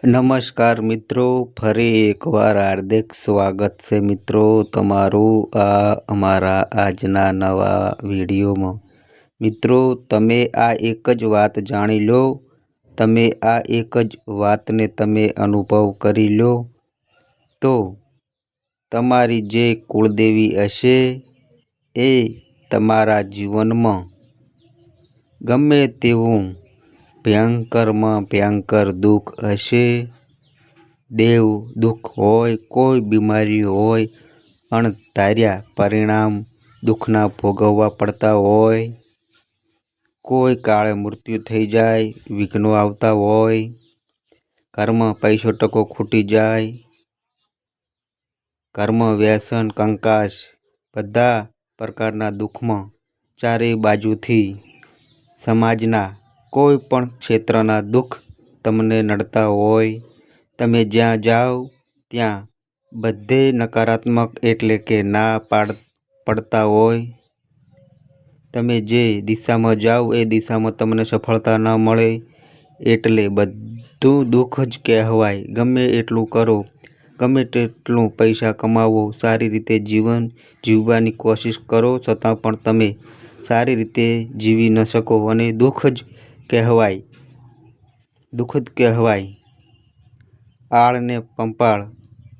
નમસ્કાર મિત્રો, ફરી એકવાર હાર્દિક સ્વાગત છે મિત્રો તમારું આ અમારા આજના નવા વિડીયોમાં. મિત્રો, તમે આ એક જ વાત જાણી લો, તમે આ એક જ વાતને તમે અનુભવ કરી લો. તો, તમારી જે કુળદેવી હશે એ તમારા જીવનમાં ગમે તેવું ભયંકરમાં ભયંકર દુઃખ હશે. દેવ દુઃખ હોય, કોઈ બીમારી હોય અણધાર્યા પરિણામ દુઃખના ભોગવવા પડતા હોય. કોઈ કાળે મૃત્યુ થઈ જાય, વિઘ્નો આવતા હોય. ઘરમાં પૈસો ટકો ખૂટી જાય. ઘરમાં વ્યસન કંકાશ બધા પ્રકારના દુઃખમાં ચારેય બાજુથી સમાજના કોઈ પણ ક્ષેત્રના દુઃખ તમને નડતા હોય, તમે જ્યાં જાઓ ત્યાં બધે નકારાત્મક એટલે કે ના પાડ, પડતા હોય. તમે જે દિશામાં જાઓ એ દિશામાં તમને સફળતા ન મળે એટલે બધું દુઃખ જ કહેવાય. ગમે એટલું કરો, ગમે તેટલું પૈસા કમાવો, સારી રીતે જીવન જીવવાની કોશિશ કરો છતાં પણ તમે સારી રીતે જીવી ન શકો અને દુઃખ જ કહેવાય. દુઃખદ કહેવાય. આળ ને પંપાળ,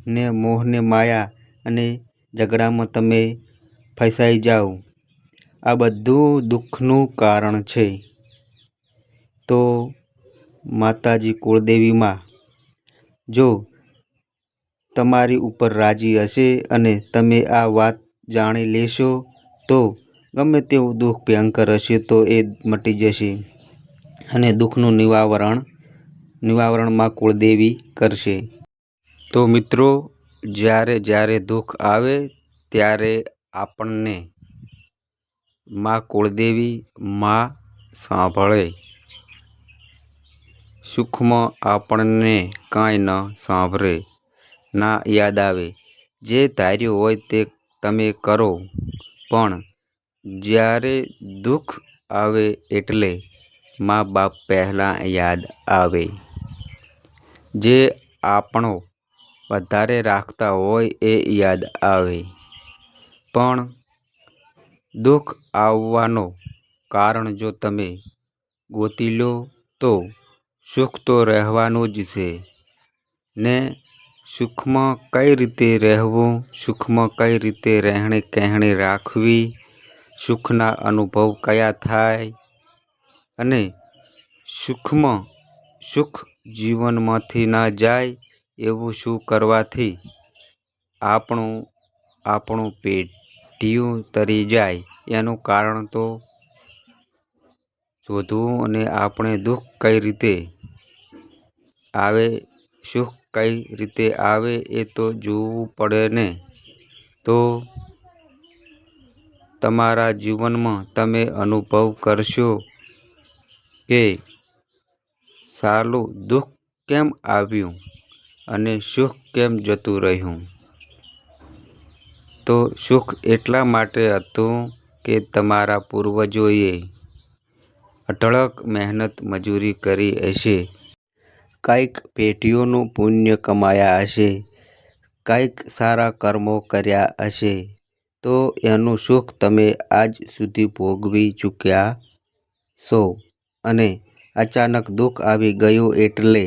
ને મોહ ને માયા અને ઝઘડામાં તમે ફસાઈ જાઓ. આ બધું દુઃખનું કારણ છે. તો માતાજી કુળદેવીમાં, જો તમારી ઉપર રાજી હશે અને તમે આ વાત જાણી લેશો, તો ગમે તેવું દુઃખ ભયંકર હશે તો એ મટી જશે. અને દુઃખનું નિવારણ નિવારણમાં કુળદેવી કરશે. તો મિત્રો, જ્યારે જ્યારે દુઃખ આવે, ત્યારે આપણને માં કુળદેવી માં સાંભળે. સુખમાં આપણને કાંઈ ન સાંભળે. ના યાદ આવે. જે ધાર્યું હોય તે તમે કરો. પણ જ્યારે દુઃખ આવે એટલે મા બાપ પહેલાં યાદ આવે. જે આપણો વધારે રાખતા હોય એ યાદ આવે. પણ દુઃખ આવવાનો કારણ જો તમે ગોતી લો તો સુખ તો રહેવાનું જ છે. ને સુખમાં કઈ રીતે રહેવું? સુખમાં કઈ રીતે રહેણી કહેણી રાખવી? સુખના અનુભવ કયા થાય? અને સુખમાં સુખ જીવનમાંથી ના જાય એવું શું કરવાથી આપણું આપણું પેઢીયું તરી જાય? એનું કારણ તો શોધવું અને આપણે દુઃખ કઈ રીતે આવે, સુખ કઈ રીતે આવે એ તો જોવું પડે ને? તો તમારા જીવનમાં તમે અનુભવ કરશો કે સાલું દુઃખ કેમ આવ્યું અને સુખ કેમ જતું રહ્યું? તો સુખ એટલા માટે હતું કે તમારા પૂર્વજોએ અઢળક મહેનત મજૂરી કરી હશે. કંઈક પેઢીઓનું પુણ્ય કમાયા હશે. કંઈક સારા કર્મો કર્યા હશે. તો એનું સુખ તમે આજ સુધી ભોગવી ચૂક્યા છો. અને અચાનક દુઃખ આવી ગયું એટલે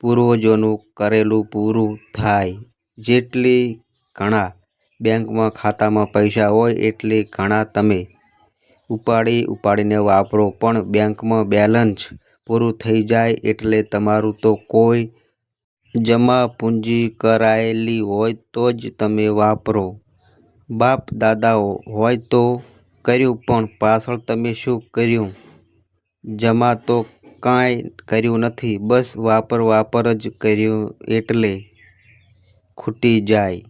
પૂર્વજોનું કરેલું પૂરું થાય. જેટલી ઘણા બેંકમાં ખાતામાં પૈસા હોય, એટલી ઘણા તમે ઉપાડી ઉપાડીને વાપરો. પણ બેંકમાં બેલેન્સ પૂરું થઈ જાય એટલે તમારું તો કોઈ જમા પૂંજી કરાયેલી હોય તો જ તમે વાપરો. બાપ દાદાઓ હોય તો કર્યું, પણ પાછળ તમે શું કર્યું? જમા તો કાંઈ કર્યું નથી, બસ વાપર વાપર જ કર્યું એટલે ખૂટી જાય.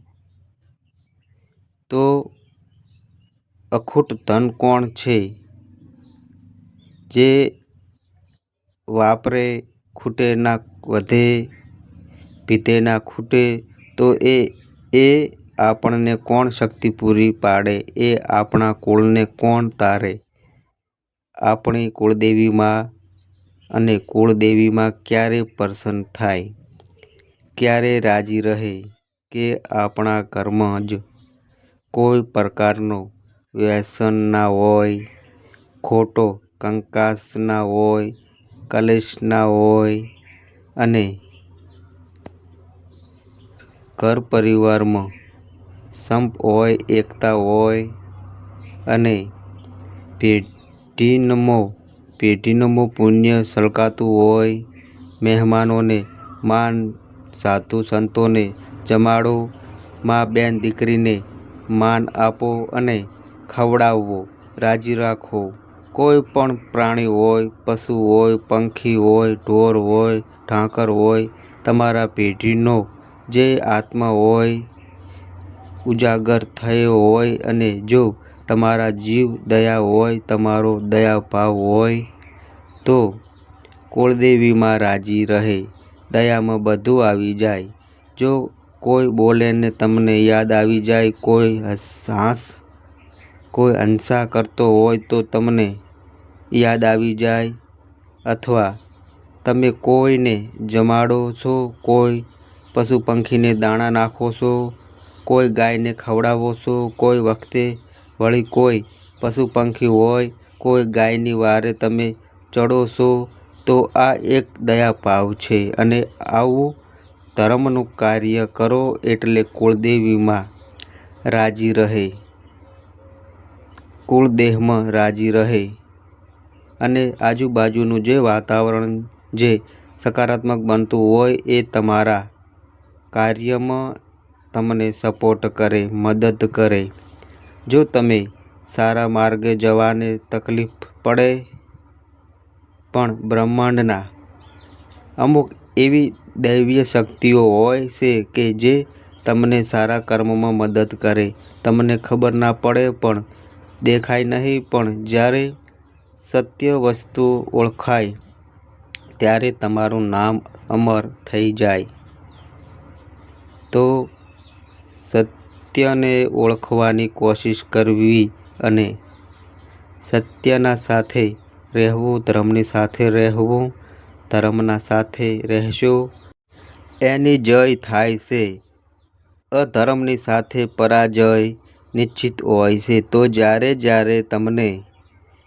તો અખૂટ ધન કોણ છે? જે વાપરે ખૂટે ના વધે, પીતે ના ખૂટે, તો એ એ આપણને કોણ શક્તિ પૂરી પાડે એ આપણા કુળને કોણ તારે? આપણી કુળદેવીમાં અને કુળદેવીમાં ક્યારે પ્રસન્ન થાય, ક્યારે રાજી રહે કે આપણા ઘરમાં જ કોઈ પ્રકારનો વ્યસન ના હોય, ખોટો કંકાસ ના હોય, કલેશ ના હોય અને ઘર પરિવારમાં સંપ હોય, એકતા હોય અને પેઢીનમો પેઢીનમો પુણ્ય સળગાતું હોય, મહેમાનોને માન, સાધુ સંતોને જમાડો, મા બેન દીકરીને માન આપો અને ખવડાવવો રાજી રાખો. કોઈ પણ પ્રાણી હોય, પશુ હોય, પંખી હોય, ઢોર હોય, ઢાંકર હોય, તમારા પેઢીનો જે આત્મા હોય ઉજાગર થયો હોય અને જો તમારા જીવ દયા હોય, તમારો દયાભાવ હોય તો કુળદેવીમાં રાજી રહે, દયામાં બધું આવી જાય. જો કોઈ બોલે ને તમને યાદ આવી જાય, કોઈ હાસ કોઈ હંસા કરતો હોય તો તમને યાદ આવી જાય અથવા તમે કોઈને જમાડો છો, કોઈ પશુ પંખીને દાણા નાખો છો, કોઈ ગાયને ખવડાવો છો, કોઈ વખતે વળી કોઈ પશુ પંખી હોય, કોઈ ગાયની વારે તમે ચડો છો તો આ એક દયાભાવ છે અને આવું ધર્મનું કાર્ય કરો એટલે કુળદેવીમાં રાજી રહે, કુળદેહમાં રાજી રહે. અને આજુબાજુનું જે વાતાવરણ જે સકારાત્મક બનતું હોય એ તમારા કાર્યમાં તમને સપોર્ટ કરે, મદદ કરે. જો તમે સારા માર્ગે જવાને તકલીફ પડે પણ બ્રહ્માંડના અમુક એવી દૈવીય શક્તિઓ હોય છે કે જે તમને સારા કર્મમાં મદદ કરે. તમને ખબર ના પડે પણ દેખાય નહીં પણ જ્યારે સત્ય વસ્તુ ઓળખાય ત્યારે તમારું નામ અમર થઈ જાય. તો સત્યને ઓળખવાની કોશિશ કરવી અને સત્યના સાથે રહેવું, ધર્મની સાથે રહેવું, ધર્મના સાથે રહેશો એની જય થાય છે. અધર્મની સાથે પરાજય નિશ્ચિત હોય છે. તો જ્યારે જ્યારે તમને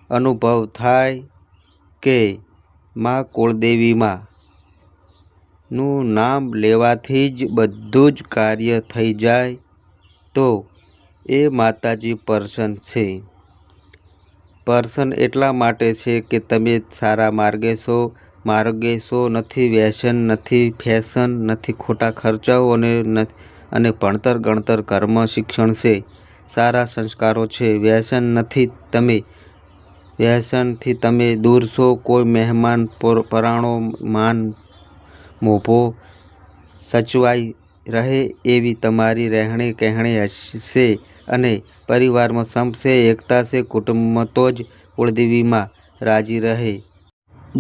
અનુભવ થાય કે મા કુળદેવીમાં નું નામ લેવાથી જ બધું જ કાર્ય થઈ જાય. તો એ માતાજી પર્સન છે. પર્સન એટલા માટે છે કે તમે સારા માર્ગે છો, માર્ગે છો નથી વ્યસન, નથી ફેશન, નથી ખોટા ખર્ચાઓ અને અને ભણતર ગણતર કર્મ શિક્ષણ છે, સારા સંસ્કારો છે, વ્યસન નથી તમે વ્યસનથી તમે દૂર છો, કોઈ મહેમાન પરાણો માન મોભો સચવાઈ રહે એવી તમારી રહેણી કહેણી હશે અને પરિવારમાં સંપ છે, એકતા છે, કુટુંબમાં તો જ કુળદેવીમાં રાજી રહે.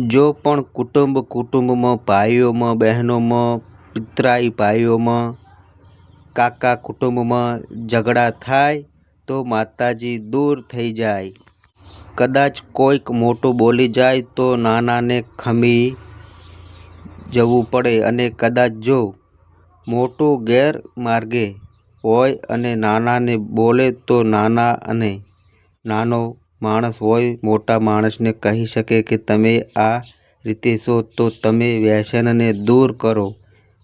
જો પણ કુટુંબ કુટુંબમાં, ભાઈઓમાં, બહેનોમાં, પિતરાઈ ભાઈઓમાં, કાકા કુટુંબમાં ઝઘડા થાય તો માતાજી દૂર થઈ જાય. કદાચ કોઈક મોટું બોલી જાય તો નાનાને ખમી જવું પડે અને કદાચ જો મોટો ગેરમાર્ગે હોય અને નાનાને બોલે તો નાના અને નાનો માણસ હોય મોટા માણસને કહી શકે કે તમે આ રીતે છો તો તમે વ્યસનને દૂર કરો,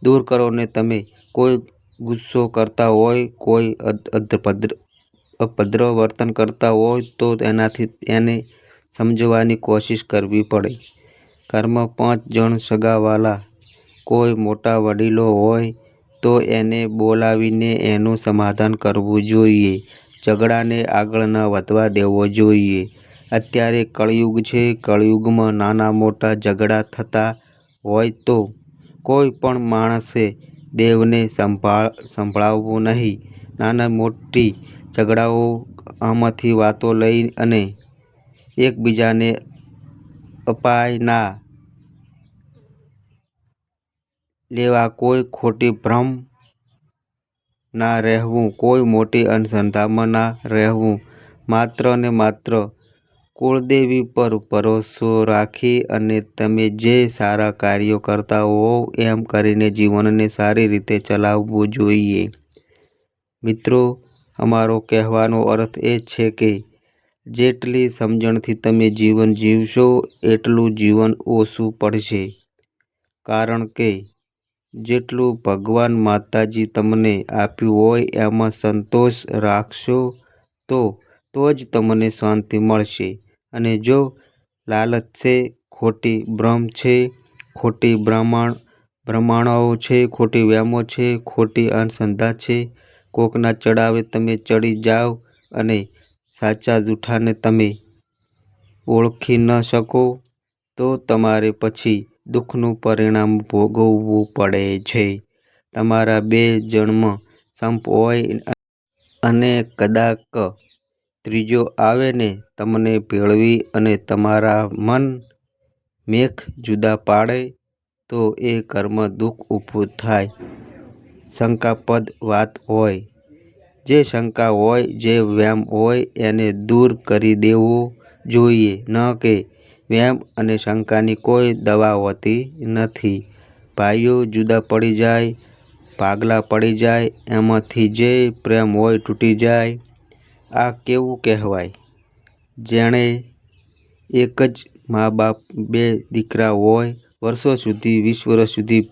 દૂર કરો ને તમે કોઈ ગુસ્સો કરતા હોય, કોઈ અભદ્ર વર્તન કરતા હોય તો એનાથી એને સમજવાની કોશિશ કરવી પડે. ઘરમાં પાંચ જણ સગાવાલા કોઈ મોટા વડીલો હોય તો એને બોલાવીને એનું સમાધાન કરવું જોઈએ, ઝઘડાને આગળ ન વધવા દેવો જોઈએ. અત્યારે કળયુગ છે, કળયુગમાં નાના મોટા ઝઘડા થતા હોય તો કોઈ પણ માણસે દેવને સંભાળ સંભળાવવું નહીં. નાના મોટી ઝઘડાઓ આમાંથી વાતો લઈ અને એકબીજાને અપાય ના લેવા, કોઈ ખોટી ભ્રમ ના રહેવું, કોઈ મોટી અનસંધામાં ના રહેવું. માત્ર ને માત્ર કુળદેવી પર ભરોસો રાખી અને તમે જે સારા કાર્યો કરતા હોવ એમ કરીને જીવનને સારી રીતે ચલાવવું જોઈએ. મિત્રો અમારો કહેવાનો અર્થ એ છે કે જેટલી સમજણથી તમે જીવન જીવશો એટલું જીવન ઓછું પડશે. કારણ કે જેટલું ભગવાન માતાજી તમને આપ્યું હોય એમાં સંતોષ રાખશો તો તો જ તમને શાંતિ મળશે અને જો લાલચ છે, ખોટી ભ્રમ છે, ખોટી ભ્રમણાઓ છે, ખોટી વ્યામો છે, ખોટી અનસંધા છે, કોકના ચડાવે તમે ચડી જાવ અને સાચા જૂઠાને તમે ઓળખી ન શકો તો તમારે પછી દુઃખનું પરિણામ ભોગવવું પડે છે. તમારા બે જન્મ સંપ હોય અને કદાક ત્રીજો આવે ને તમને ભેળવી અને તમારા મન મેખ જુદા પાડે તો એ કર્મ દુઃખ ઊભું થાય. શંકાપદ વાત હોય, જે શંકા હોય, જે વહેમ હોય એને દૂર કરી દેવો જોઈએ ન કે વહેમ અને શંકાની કોઈ દવા હોતી નથી. ભાઈઓ જુદા પડી જાય, ભાગલા પડી જાય એમાંથી જે પ્રેમ હોય તૂટી જાય. આ કેવું કહેવાય? જેણે એક જ મા બાપ બે દીકરા હોય, વર્ષો સુધી, વીસ વર્ષ સુધી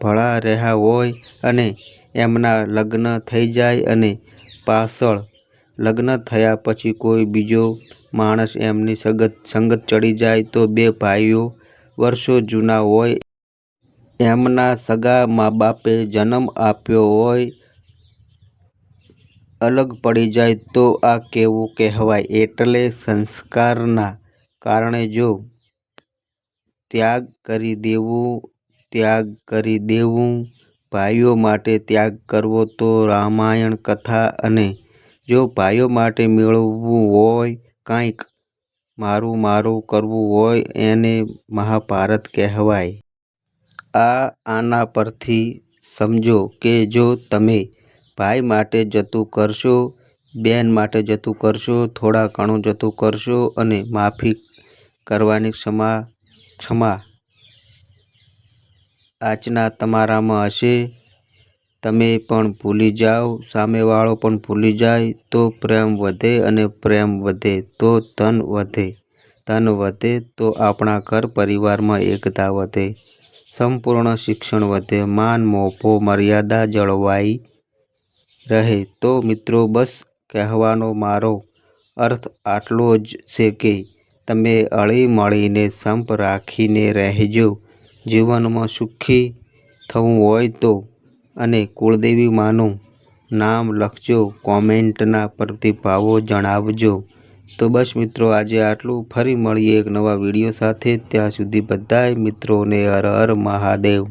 ભળા રહ્યા હોય અને એમના લગ્ન થઈ જાય અને પાછળ લગ્ન થયા પછી કોઈ બીજો માણસ એમની સંગત ચડી જાય તો બે ભાઈઓ વર્ષો જૂના હોય એમના સગા મા બાપે જન્મ આપ્યો હોય અલગ પડી જાય તો આ કેવું કહેવાય? એટલે સંસ્કારના કારણે જો ત્યાગ કરી દેવું, ત્યાગ કરી દેવું, ભાઈઓ માટે ત્યાગ કરવો તો રામાયણ કથા અને જો ભાઈઓ માટે મેળવવું હોય કાંઈક, મારું મારું કરવું હોય એને મહાભારત કહેવાય. આ આના પરથી સમજો કે જો તમે ભાઈ માટે જતું કરશો, બહેન માટે જતું કરશો, થોડા ઘણું જતું કરશો અને માફી કરવાની ક્ષમા ક્ષમા આચના તમારામાં હશે, તમે પણ ભૂલી જાઓ સામેવાળો પણ ભૂલી જાય તો પ્રેમ વધે અને પ્રેમ વધે તો ધન વધે, ધન વધે તો આપણા ઘર પરિવારમાં એકતા વધે, સંપૂર્ણ શિક્ષણ વધે, માન મોભો મર્યાદા જળવાઈ રહે. તો મિત્રો બસ કહેવાનો મારો અર્થ આટલો જ છે કે તમે અળીમળીને સંપ રાખીને રહેજો. જીવનમાં સુખી થવું હોય તો અને કુળદેવી માનું નામ લખજો, કોમેન્ટના પ્રતિભાવો જણાવજો. તો બસ મિત્રો આજે આટલું. ફરી મળીએ એક નવા વીડિયો સાથે ત્યાં સુધી બધાય મિત્રોને હર હર મહાદેવ.